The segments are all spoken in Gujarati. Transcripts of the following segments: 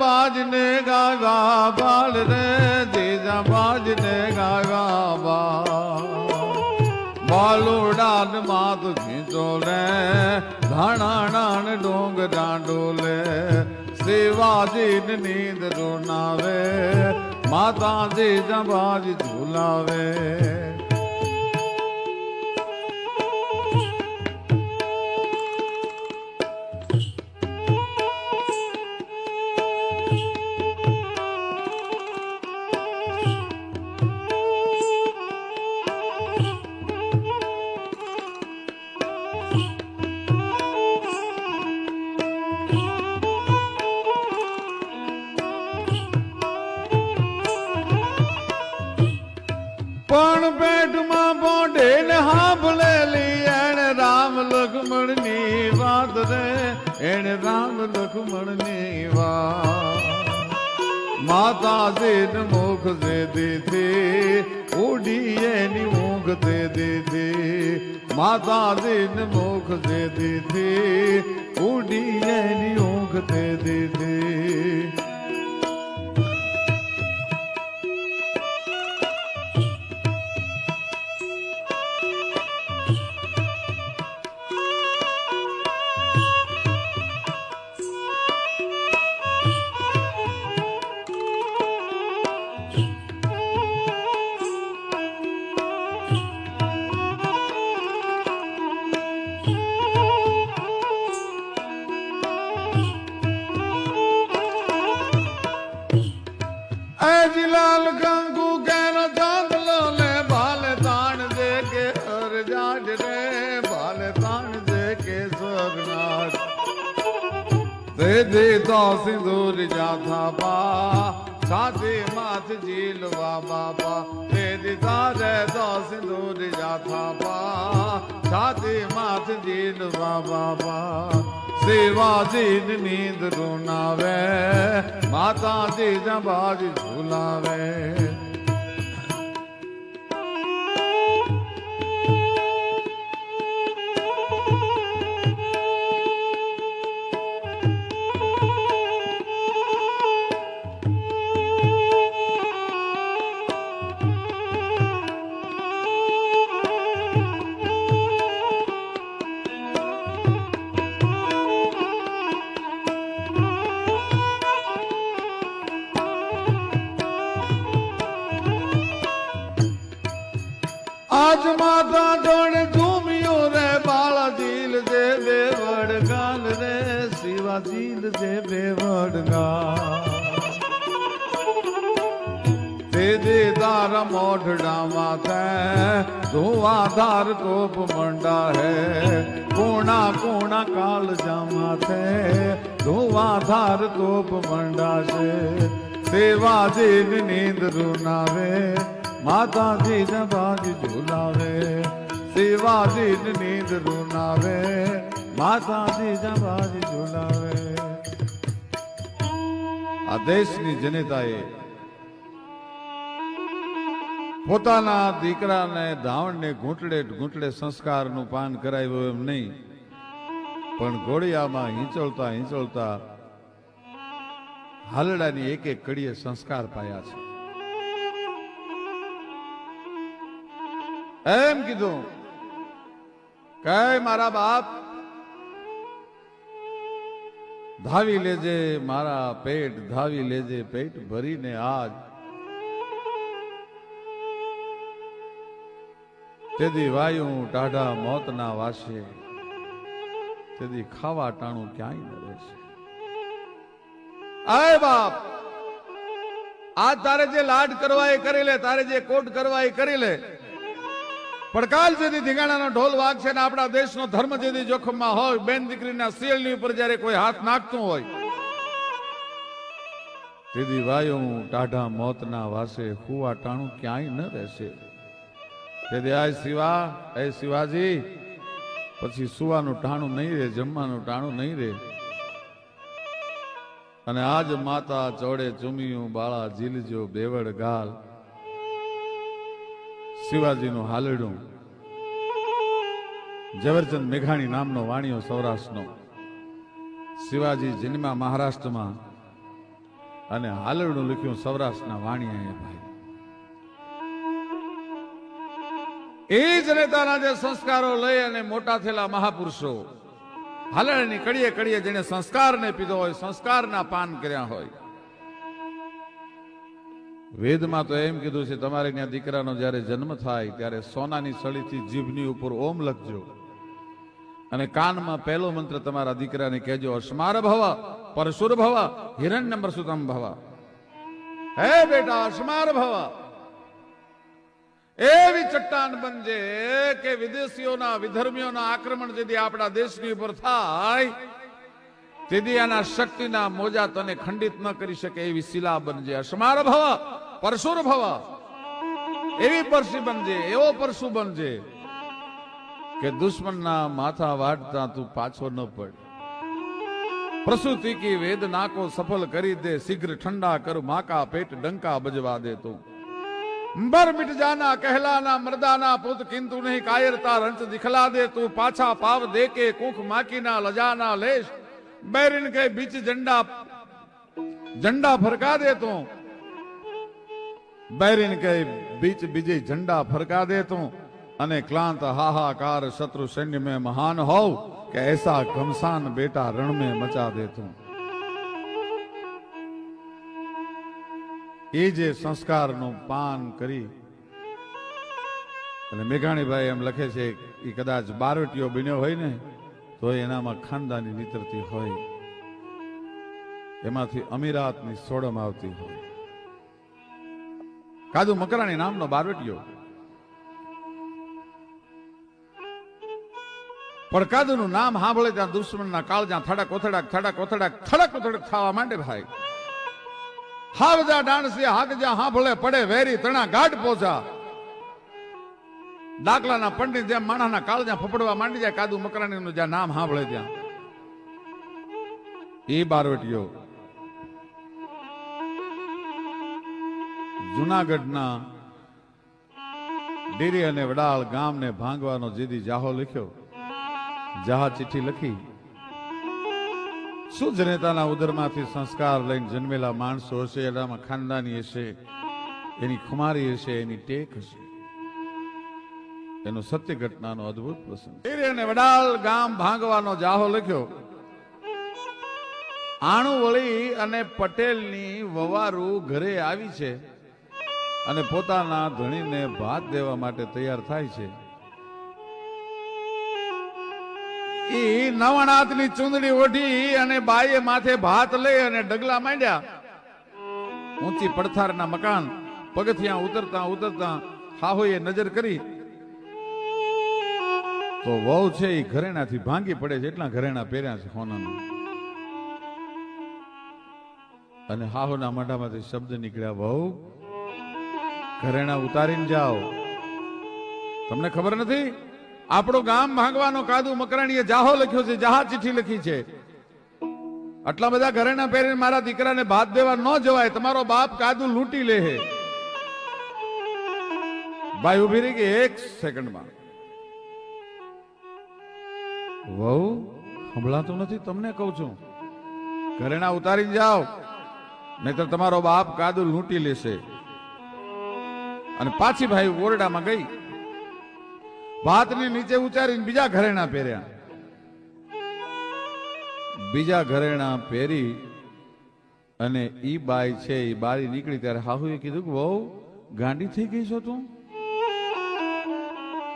બાજને ગાવા બાળ રે જીજા બાજને ગાવા બા બાલુડાન માત ખીચો લે ધાણાણાન ડોંગ દાંડોલે શિવાજી નીંદ રોનાવે માતાજી જબાજ ઝુલાવે પણ રામ લક્ષ્મણની વાત માતાજી મુખ દે દીધી ઉડી એની ઊંઘ દે દીધી માતાજી મુખ દે દીધી ઉડી એની ઊંઘ દે દીધી दास दूर जाथा पा छाते माथ जीन बाबा बा सेवा जीन नींद रोनावे माता जी जबाज झूलावे આજ માતા જોડે ઝૂમ્યો રે, બાળા દિલ દે બેવડ ગાલ રે, શિવા દિલ દે બેવડ ગાલ. તે દે તારા મોઢડા માથે ધુઆધાર તોપ મંડા હે, કોણા કોણા કાલ જામાથે ધુઆધાર તોપ મંડા છે સેવાજી નીંદ રૂનાવે માતાજી ને બાજ ઝુલાવે સેવાજી નીંદ રૂનાવે માતાજી ને બાજ ઝુલાવે આ દેશની જનતાએ પોતાના દીકરાને ધાવણને ઘૂંટડે ઘૂંટડે સંસ્કારનું પાન કરાવ્યું એમ નહીં, પણ ઘોડિયામાં હિંચોળતા હિંચોળતા હાલડાની એક એક કડીએ સંસ્કાર પાયા છે. એમ કીધું. કે મારા બાપ? ધાવી લેજે, મારા પેટ ધાવી લેજે, પેટ ભરીને આજ. તેથી વાયુ ટાઢા મોતના વાસે. તેથી ખાવા ટાણું ક્યાંય ન રહેશે. આય બાપ! આ તારે જે લાડ કરવા એ કરી લે, તારે જે કોટ કરવા એ કરી લે. પડકાલ જેથી ધીગાણાનો ઢોલ વાગશે ને આપણા દેશનો ધર્મ જેથી જોખમમાં હોય, બેન દીકરીના સિયલની ઉપર જ્યારે કોઈ હાથ નાખતું હોય, તેથી વાયુ ટાઢા મોતના વાસે હુવા ટાણું ક્યાંય ન રહેશે. તેથી આ શિવા, એ શિવાજી, પછી સુવાનું ટાણું નહીં રે જમવાનું ટાણું નહીં રે અને આજ માતા ચોડે ચુમિયું, બાળા જીલજો બેવડ ગાલ શિવાજીનું હાલડું ઝવેરચંદ મેઘાણી નામનો વાણિયો સૌરાષ્ટ્રનો. શિવાજી જન્મા મહારાષ્ટ્રમાં અને હાલરડું લખ્યું સૌરાષ્ટ્રના વાણિયાએ ભાઈ. એ જ નેતાના જે સંસ્કારો લઈ અને મોટા થયેલા મહાપુરુષો હાલરડની કડીએ કડીએ જેને સંસ્કારને પીધો હોય, સંસ્કારના પાન કર્યા હોય વેદમાં તો એમ કીધું છે, તમારે ત્યાં દીકરાનો જ્યારે જન્મ થાય, ત્યારે સોનાની સળીથી જીભની ઉપર ઓમ લખજો. અને કાનમાં પહેલો મંત્ર તમારા દીકરાને કહેજો અસ્માર ભવ પરશુર ભવ હિરણ્ય મૃસુતમ ભવ હે બેટા અસ્માર ભવ એવી ચટ્ટાન બનજે કે વિદેશીઓના, વિધર્મીઓના આક્રમણ જેથી આપણા દેશની ઉપર થાય. તેથી આના શક્તિના મોજા તને ખંડિત ન કરી શકે એવી શિલા બનજે. અસમાર ભવ પરશુર ભવ એવી પરસી બનજે, એવો પરશુ બનજે કે દુશ્મનના માથા વાટતા તું પાછો ન પડ. પ્રસૂતિ કી વેદના કો સફળ કરી દે, શીઘ્ર ઠંડા કર, માકા પેટ ડંકા બજવા દે તું. બર મિટ જાના, કહેલાના, મર્દાના પુત કિંતુ નહીં, કાયરતા રંચ દિખલા દે તું, પાછા પાવ દે કે કુખ માકીના, લજાના, લેશ बैरिन के बीच झंडा झंडा फरका दे तू बैरिन के बीच बीजे झंडा फरका दे तू અને ક્લાંત હાહાકાર શત્રુ સૈન્ય में महान हो કે ऐसा घमसान बेटा रण में मचा दे તું એ જે સંસ્કારનું પાન કરી અને મેઘાણીભાઈ એમ લખે છે એ કદાચ બારવટીઓ બન્યો હોય ને તો એનામાં ખાનદાની નીતરતી હોય, એમાંથી અમીરાતની સોડમ આવતી હોય. કાદુ મકરાણી નામનો બારવટીયો. પણ કાદુનું નામ સાંભળે ત્યાં દુશ્મનના કાળ જ્યાં થડક ઓથડાક થડક ઓથડાક, થડક ઓથડક થવા માંડે ભાઈ. હાવજા ડાણસી હાગજા સાંભળે, પડે વેરી, તણા ગાઢ પોચા દાખલાના પંડિત જેમ માણસના કાળ જ્યાં ફફડવા માંડી જાય, કાદુ મકરાણીનું જ્યાં નામ સાંભળે ત્યાં. એ બારવટીઓ, જુનાગઢના ડેરી અને વડાળ ગામને ભાંગવાનો જેદી જાહો લખ્યો. જાહા ચિઠ્ઠી લખી, શું જનેતાના ઉદરમાંથી સંસ્કાર લઈને જન્મેલા માણસો હશે? એનામાં ખાનદાની હશે, એની ખુમારી હશે, એની ટેક હશે. એનો સત્ય ઘટનાનો અદ્ભુત પ્રસંગ. અને વડાલ ગામ ભાંગવાનો જાહો લખ્યો આણુવળી અને પટેલની વવારુ ઘરે આવી છે અને પોતાના ધણીને ભાત દેવા માટે તૈયાર થાય છે. એ નવણાથની ચૂંદડી ઓઢી અને બાઈએ માથે ભાત લઈ અને ડગલા માંડ્યા. ઊંચી પડથારના મકાન, પગથિયા ઉતરતા ઉતરતા હાહોએ નજર કરી તો વહુ છે એ ઘરેણાથી ભાંગી પડે છે, એટલા ઘરેણા પહેર્યા છે હોનાના અને હાહોના મોઢામાંથી શબ્દ નીકળ્યા, વહુ, ઘરેણા ઉતારીને જાઓ. તમને ખબર નથી? આપણું ગામ ભાંગવાનો કાદુ મકરાણીએ જાહો લખ્યો છે, જહા ચિઠ્ઠી લખી છે. આટલા બધા ઘરેણા પહેરીને મારા દીકરાને ભાત દેવા ન જવાય, તમારો બાપ કાદુ લૂંટી લે હે. ભાઈ ઊભી રહી ગઈ એક સેકન્ડમાં. વહુ? સંભળાતું નથી તમને કહું છું. ઘરેણા ઉતારી જાઓ. નહીતર તમારો બાપ કાદુ લૂંટી લેશે. અને પાછી ભાઈ ઓરડામાં ગઈ. ભાતની નીચે ઉચારીને બીજા ઘરેણા પહેર્યા. બીજા ઘરેણા પહેરી અને ઈ બાઈ છે ઈ બારી નીકળી ત્યારે હાહુએ કીધું કે વહુ ગાંડી થઈ ગઈ છો તું?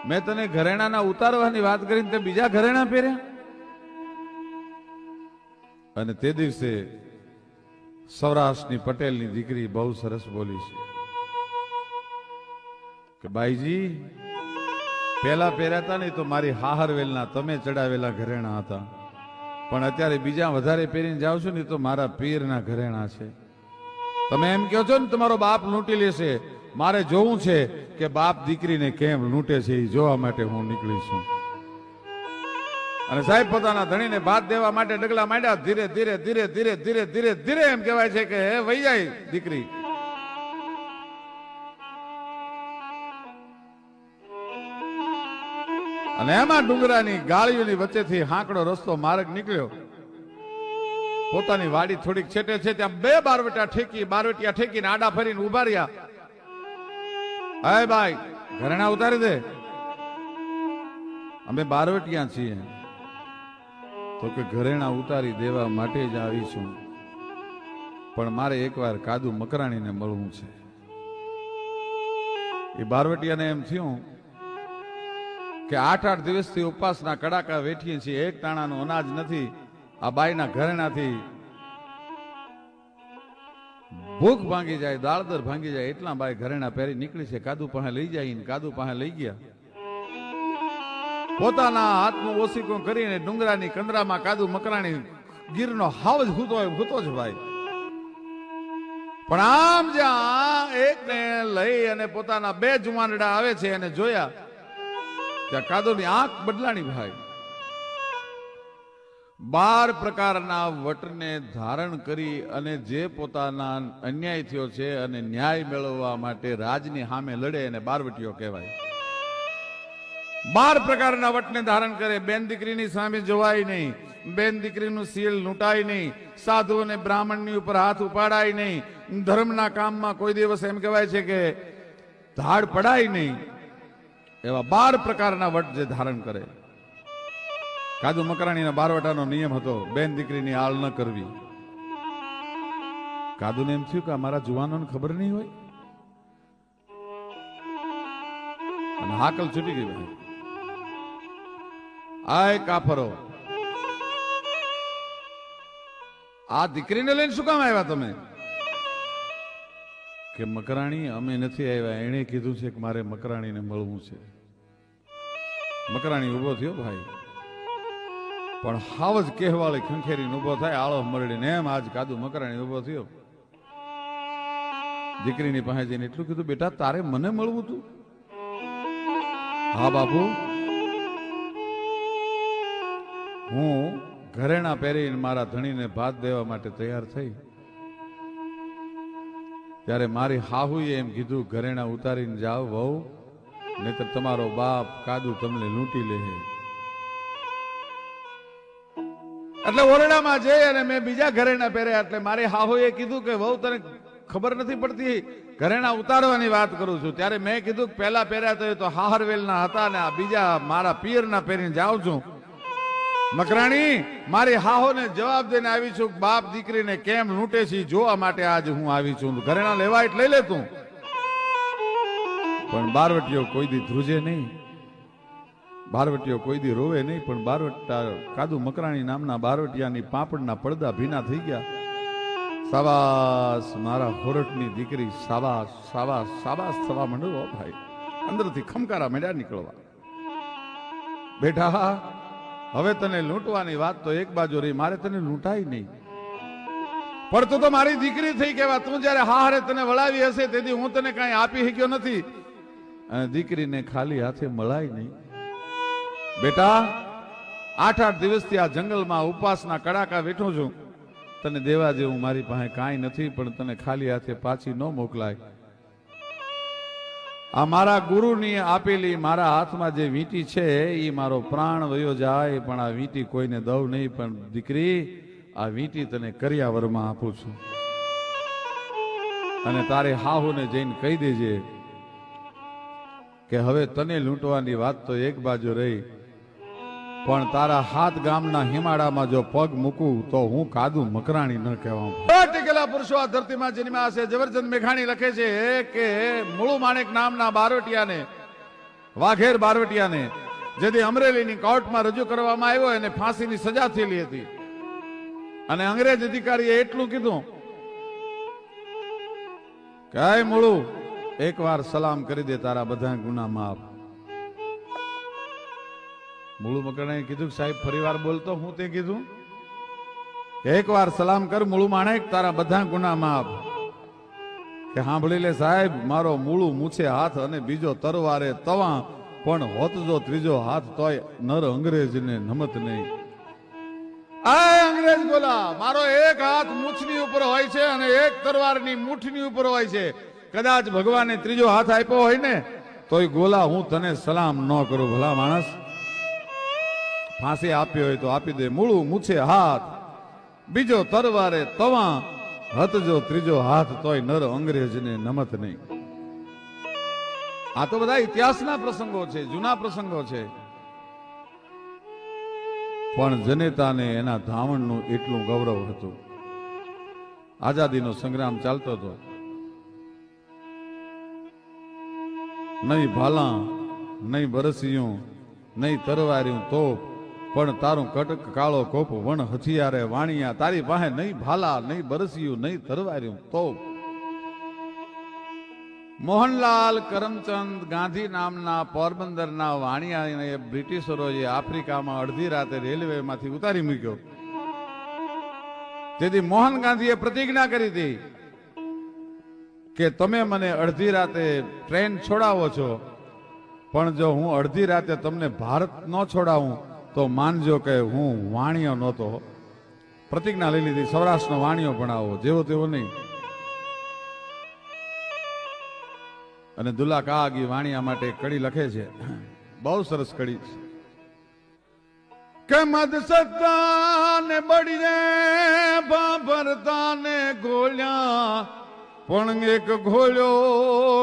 મેં તને ઘરેણાના ઉતારવાની વાત કરીને તે બીજા ઘરેણા પહેર્યા. અને તે દિવસે સૌરાષ્ટ્રની પટેલની દીકરી બહુ સરસ બોલી છે કે બાઈજી પેલા પહેર્યા હતા ને તો મારી હાહરવેલના તમે ચડાવેલા ઘરેણા હતા. પણ અત્યારે બીજા વધારે પહેરીને જાવ છો ને તો મારા પીરના ઘરેણા છે. તમે એમ કહો છો ને, તમારો બાપ લૂંટી લેશે. મારે જોવું છે કે બાપ દીકરીને કેમ લૂંટે છે એ જોવા માટે હું નીકળી છું. અને સાહેબ પોતાના ધણીને ભાત દેવા માટે ડગલા માંડ્યા, ધીરે ધીરે ધીરે ધીરે ધીરે ધીરે ધીરે એમ કહેવાય છે કે હે વહી જાય દીકરી. અને એમાં ડુંગરાની ગાળીઓની વચ્ચેથી હાંકડો રસ્તો માર્ગ નીકળ્યો. પોતાની વાડી થોડીક છેટે છે, ત્યાં બે બારવટા ઠેકી, બારવટિયા ઠેકીને આડા ફરીને ઊભા રહ્યા. હાય ભાઈ, ઘરેણા ઉતારી દે. અમે બારવટિયા છીએ. તો કે ઘરેણા ઉતારી દેવા માટે જ આવીશું. પણ મારે એકવાર કાદુ મકરાણીને મળવું છે. એ બારવટિયાને એમ થયું કે આઠ આઠ દિવસથી ઉપવાસના કડાકા વેઠીએ છીએ. એક તાણાનું અનાજ નથી. આ બાઈના ઘરેણાથી ભૂખ ભાંગી જાય, દાળદર ભાંગી જાય, એટલા ભાઈ ઘરેણા પહેરી નીકળી છે, કાદુ પાસે લઈ જાય ને કાદુ પાસે લઈ ગયા. પોતાના હાથમાં ઓસીકું કરીને ડુંગરાની કંદરામાં કાદુ મકરાણી ગીરનો હાવ જ ભૂતો ભૂતો જ ભાઈ. પણ આમ જ્યાં એકને લઈ અને પોતાના બે જુવાનડા આવે છે અને જોયા. ત્યાં કાદુની આંખ બદલાણી ભાઈ. બાર પ્રકારના વટને ધારણ કરી અને જે પોતાના અન્યાય થયો છે અને ન્યાય મેળવવા માટે રાજની સામે લડે અને બારવટીઓ કહેવાય. બાર પ્રકારના વટને ધારણ કરે. બેન દીકરીની સામે જોવાય નહીં. બેન દીકરીનું સીલ લૂંટાય નહીં. સાધુ અને બ્રાહ્મણની ઉપર હાથ ઉપાડાય નહીં. ધર્મના કામમાં કોઈ દિવસ એમ કહેવાય છે કે ધાડ પડાય નહીં. એવા બાર પ્રકારના વટ જે ધારણ કરે. કાજુ મકરાણીના બારવટાનો નિયમ હતો, બેન દીકરીની આળ ન કરવી. કાદુને એમ થયું કે આ મારા જુવાનોને ખબર નહીં હોય? અને હાકલ છૂટી ગઈ આય કાફરો. આ દીકરીને લઈને શું કામ આવ્યા તમે? કે મકરાણી, અમે નથી આવ્યા. એણે કીધું છે કે મારે મકરાણીને મળવું છે. મકરાણી ઊભો થયો, ભાઈ. પણ હાવ જ કહેવાળી ખંખેરીને ઊભો થાય, આળો મરડીને એમ આજ કાદુ મકરાણી ઊભો થયો. દીકરીની પાસે જઈને એટલું કીધું, બેટા, તારે મને મળવું તું? હા, બાપુ. હું ઘરેણા પહેરીને મારા ધણીને ભાત દેવા માટે તૈયાર થઈ. ત્યારે મારી હાહુએ એમ કીધું, ઘરેણા ઉતારીને જાઓ વહુ, નહીતર તમારો બાપ કાદુ તમને લૂંટી લે એટલે ઓરડામાં જઈ અને મેં બીજા ઘરેણા પહેર્યા એટલે મારી હાહોએ કીધું કે, વહુ, તને ખબર નથી પડતી? ઘરેણા ઉતારવાની વાત કરું છું. ત્યારે મેં કીધું કે, પહેલા પહેર્યા તો એ તો હાહરવેલના હતા ને આ બીજા મારા પિયરના પહેરીને જાઉં છું. મકરાણી, મારી હાહોને જવાબ દઈને આવી છું બાપ દીકરીને કેમ લૂંટે છે જોવા માટે આજ હું આવી છું? ઘરેણા લેવા એટલે લઈ લે તું. પણ બારવટીઓ કોઈ દી ધ્રુજે નહીં. બારવટીઓ કોઈ દી રોવે નહીં, પણ બારવટા કાદુ મકરાણી નામના બારવટિયાની પાપડના પડદા ભીના થઈ ગયા. સાવાસ મારા હોરટની દીકરી સાવાસ સાવાસ સાવાસ થવા માંડવો ભાઈ. અંદરથી ખમકારા મેળ્યા નીકળવા. બેઠા હવે તને લૂંટવાની વાત તો એક બાજુ રહી, મારે તને લૂંટાય નહીં. પણ તું તો મારી દીકરી થઈ કેવા તું જયારે હારે તને વળાવી હશે, તેથી હું તને કાંઈ આપી શક્યો નથી. અને દીકરીને ખાલી હાથે મળાય નહીં. બેટા આઠ આઠ દિવસથી આ જંગલમાં ઉપવાસના કડાકા બેઠો છું. તને દેવા જેવું મારી પાસે કાંઈ નથી, પણ તને ખાલી હાથે પાછી ન મોકલાય. આ મારા ગુરુની આપેલી મારા હાથમાં જે વીંટી છે એ મારો પ્રાણ વયો જાય, પણ આ વીંટી કોઈને દઉં નહીં, પણ દીકરી, આ વીંટી તને કરિયાવરમાં આપું છું. અને તારે હાહુને જઈને કહી દેજે કે હવે તને લૂંટવાની વાત તો એક બાજુ રહી પણ તારા હાથ ગામના હિમાડામાં જો પગ મૂકું તો હું કાદુ મકરાણી ન કહેવા ટીકેલા પુરુષો આ ધરતીમાં જન્મ્યા છે જવરચંદ મેઘાણી લખે છે કે મુળુ માણેક નામના બારવટિયાને, વાઘેર બારવટિયાને, જેથી અમરેલીની કોર્ટમાં રજૂ કરવામાં આવ્યો એને ફાંસીની સજા થયેલી હતી. અને અંગ્રેજ અધિકારીએ એટલું કીધું કે મૂળું, એકવાર સલામ કરી દે તારા બધા ગુના માફ. મૂળુ મકરણે કીધું કે સાહેબ ફરીવાર બોલતો હું તે કીધું, એકવાર સલામ કર મૂળુ માણેક, તારા બધા ગુના માફ. કે સાંભળી લે સાહેબ, મારો મૂળું મૂછે હાથ અને બીજો તરવારે તવા, પણ હોત જો ત્રીજો હાથ તોય નર અંગ્રેજને નમત નહીં. આ અંગ્રેજ બોલા, મારો એક હાથ મૂછની ઉપર હોય છે અને એક તરવારની મૂઠની ઉપર હોય છે. કદાચ ભગવાને ત્રીજો હાથ આપ્યો હોય ને, તોય ગોલા હું તને સલામ ન કરું, ભલા માણસ. ફાંસી આપ્યો હોય તો આપી દે. મૂળું મૂછે હાથ. બીજો તરવારે તવા. હતજો ત્રીજો હાથ તોય નર અંગ્રેજને નમત નહીં. આ તો બધા ઇતિહાસના પ્રસંગો છે, જૂના પ્રસંગો છે. પણ જનેતાને એના ધાવણનું એટલું ગૌરવ હતું. આઝાદીનો સંગ્રામ ચાલતો હતો. નહીં ભાલા, નહીં બરસિયું, નહીં તરવાર્યું તોપ. પણ તારું કટક કાળો કોપ વણ હથિયારે વાણિયા, તારી પાસે નહીં ભાલા, નહીં બરસિયું, નહીં તરવાર્યું તો મોહનલાલ કરમચંદ ગાંધી નામના પોરબંદરના વાણિયાને બ્રિટિશરોએ આફ્રિકામાં અડધી રાતે રેલવેમાંથી ઉતારી મૂક્યો. તેથી મોહન ગાંધીએ પ્રતિજ્ઞા કરી હતી કે તમે મને અડધી રાતે ટ્રેન છોડાવો છો, પણ જો હું અડધી રાતે તમને ભારત ન છોડાવું તો માનજો કે હું વાણિયો નહોતો. પ્રતિજ્ઞા લઈ લીધી, સૌરાષ્ટ્રનો વાણિયો ભણાવો, જેવો તેવો નહીં. અને દુલા કાગી વાણિયા માટે કડી લખે છે. બહુ સરસ કડી છે. કે મદ સત્તાને બળીને બાબરતાને ગોળ્યા પણ એક ઘોળ્યો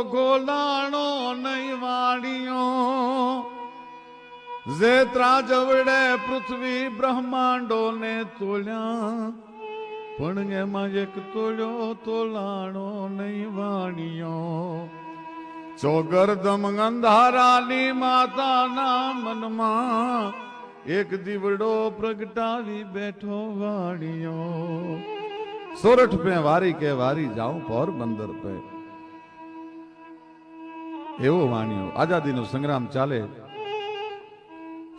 ગોલાણો નહીં વાણિયો જે ત્રાજવડે પૃથ્વી બ્રહ્માંડો ને તોલ્યા. પણ એમાં એક તોલ્યો તોલાણો નહીં વાણિયો. ચોગરદમ અંધારાની માતાના મનમાં એક દીવડો પ્રગટાવી બેઠો વાણિયો. સોરઠ પે, વારી કે વારી જાઉં પોરબંદર પે. એવો વાણિયો. આઝાદીનો સંગ્રામ ચાલે.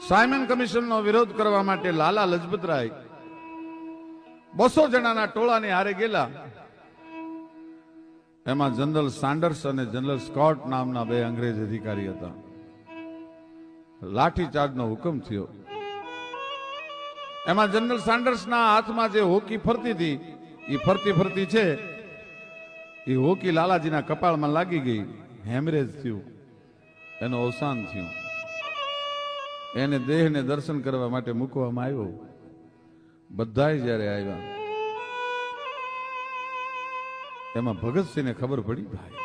સાયમન કમિશનનો વિરોધ કરવા માટે લાલા લજપતરાય બસો જણાના ટોળાની હારે ગયેલા. એમાં જનરલ સાન્ડર્સ અને જનરલ સ્કોટ નામના બે અંગ્રેજ અધિકારી હતા. લાઠીચાર્જનો હુકમ થયો. એમાં જનરલ સાન્ડર્સના હાથમાં જે હોકી ફરતી હતી એ ફરતી ફરતી છે એ હોકી લાલાજીના કપાળમાં લાગી ગઈ. હેમરેજ થયું. એનું અવસાન થયું. એને દેહને દર્શન કરવા માટે મૂકવામાં આવ્યો. બધા જ્યારે આવ્યા, એમાં ભગતસિંહને ખબર પડી, ભાઈ,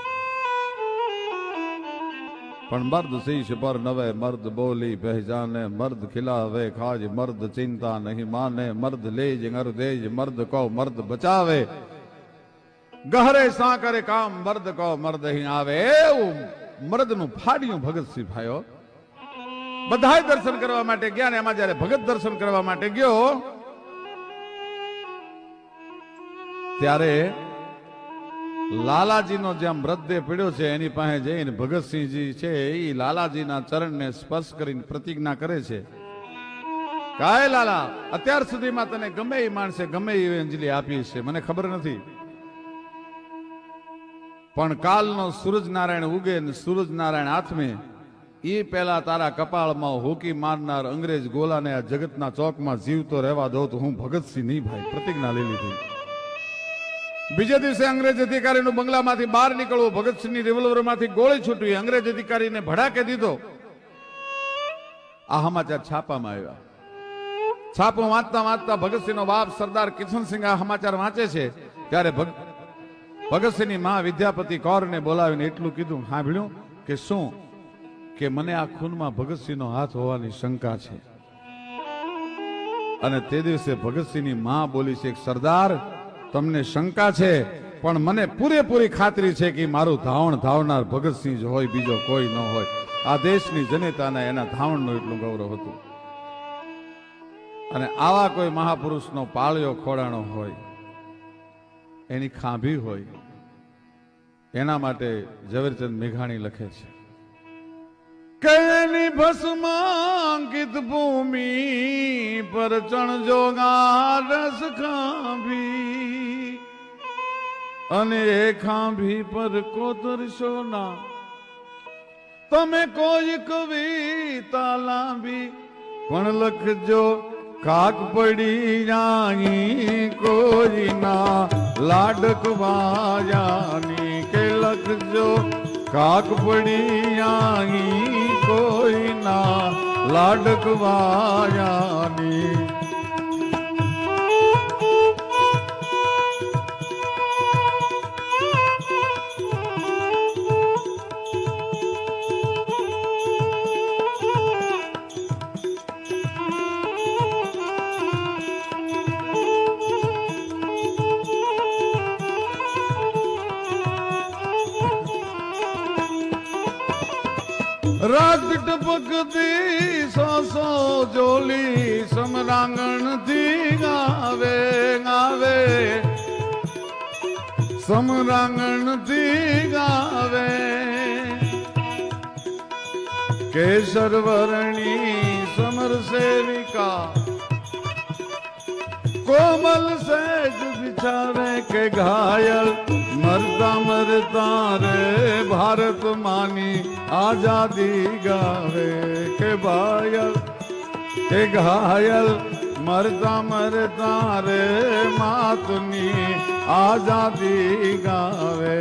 પણ મર્દ શીશ પર નવે, મર્દ બોલી પહેજાને, મર્દ ખિલાવે ખાજ, મર્દ ચિંતા નહીં માને, મર્દ લેજ નર દેજ, મર્દ કહો મર્દ બચાવે. ગહરે સાકરે કામ, મર્દ કહો મર્દ અહીં આવે. એવું મર્દનું ફાડ્યું ભગતસિંહ ભાઈઓ બધાય દર્શન કરવા માટે ગયા ને એમાં જયારે ભગત દર્શન કરવા માટે ગયો, ત્યારે લાલાજીનો જ્યાં મૃતદેહ પીડ્યો છે, એની પાસે જઈને ભગતસિંહજી છે, એ લાલાજીના ચરણને સ્પર્શ કરીને પ્રતિજ્ઞા કરે છે. કાય લાલા, અત્યાર સુધીમાં તને ગમે એ માણસે ગમે એવી અંજલિ આપી છે, મને ખબર નથી. પણ કાલનો સૂરજ નારાયણ ઉગે ને સૂરજ નારાયણ હાથમે એ પહેલા તારા કપાળમાં હોકી મારનાર અંગ્રેજ ગોલાને આ જગતના ચોકમાં જીવતો રહેવા દો તો હું ભગતસિંહ નહીં ભાઈ પ્રતિજ્ઞા લઈ લીધી. બીજે દિવસે અંગ્રેજ અધિકારીનું બંગલામાંથી બહાર નીકળવું, ભગતસિંહની રિવોલ્વરમાંથી ગોળી છૂટવી, અંગ્રેજ અધિકારીને ભડાકે દીધો. આ સમાચાર છાપામાં આવ્યા. છાપો વાંચતા વાંચતા ભગતસિંહનો બાપ સરદાર કિશનસિંહ આ સમાચાર વાંચે છે. ત્યારે ભગ- ભગતસિંહની મા વિદ્યાપતિ કૌરને બોલાવીને એટલું કીધું સાંભળ્યું કે શું કે મને આ ખૂનમાં ભગતસિંહનો હાથ હોવાની શંકા છે. અને તે દિવસે ભગતસિંહની મા બોલી છે સરદાર, તમને શંકા છે, પણ મને પૂરેપૂરી ખાતરી છે કે મારું ધાવણ ધાવનાર ભગતસિંહ જ હોય, બીજો કોઈ ન હોય. આ દેશની જનતાને એના ધાવણનું એટલું ગૌરવ હતું. અને આવા કોઈ મહાપુરુષનો પાળ્યો ખોડાણો હોય, એની ખાંભી હોય, એના માટે ઝવેરચંદ મેઘાણી લખે છે. કયની ભસ્માંકિત ભૂમિ પર ચણજોગા રસ ખાંભી. અને એ ખાંભી પર કોતરશો ના તમે કોઈ કવિતા લાંબી પણ લખજો, કાક પડી જાની કોઈ ના લાડક વાજાની કે લખજો, કાક પડી જાઈ કોઈના લાડક રાત ટપકતી સોસો જોલી સમરાંગણથી ગાવે ગાવે. સમરાંગણથી ગાવે. કેસર વર્ણી સમર સેવિકા. કોમલ સેજ બિચારે કે ઘાયલ મરતા મરતા રે ભારત માની આઝાદી ગાવે કે ઘાયલ કે ઘાયલ મરતા મરતા રે માતની આઝાદી ગાવે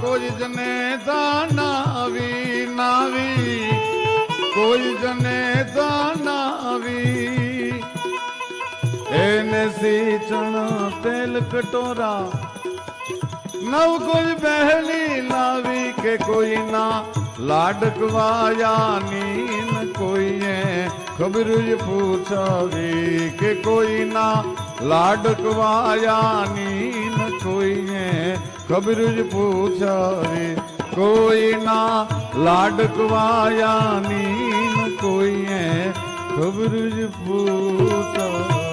કોઈ જને દાનાવી નાવી. કોઈ જને દાનાવી એને સીચણ તેલ કટોરા. નવ કોઈ બહેલી લાવી કે કોઈના લાડકવાયાની કોઈએ ખબર જ પૂછાવી કે કોઈના લાડકવાયાની ખબર જ પૂછાવી કોઈના લાડકવાયાની કોઈએ ખબર જ પૂછાવી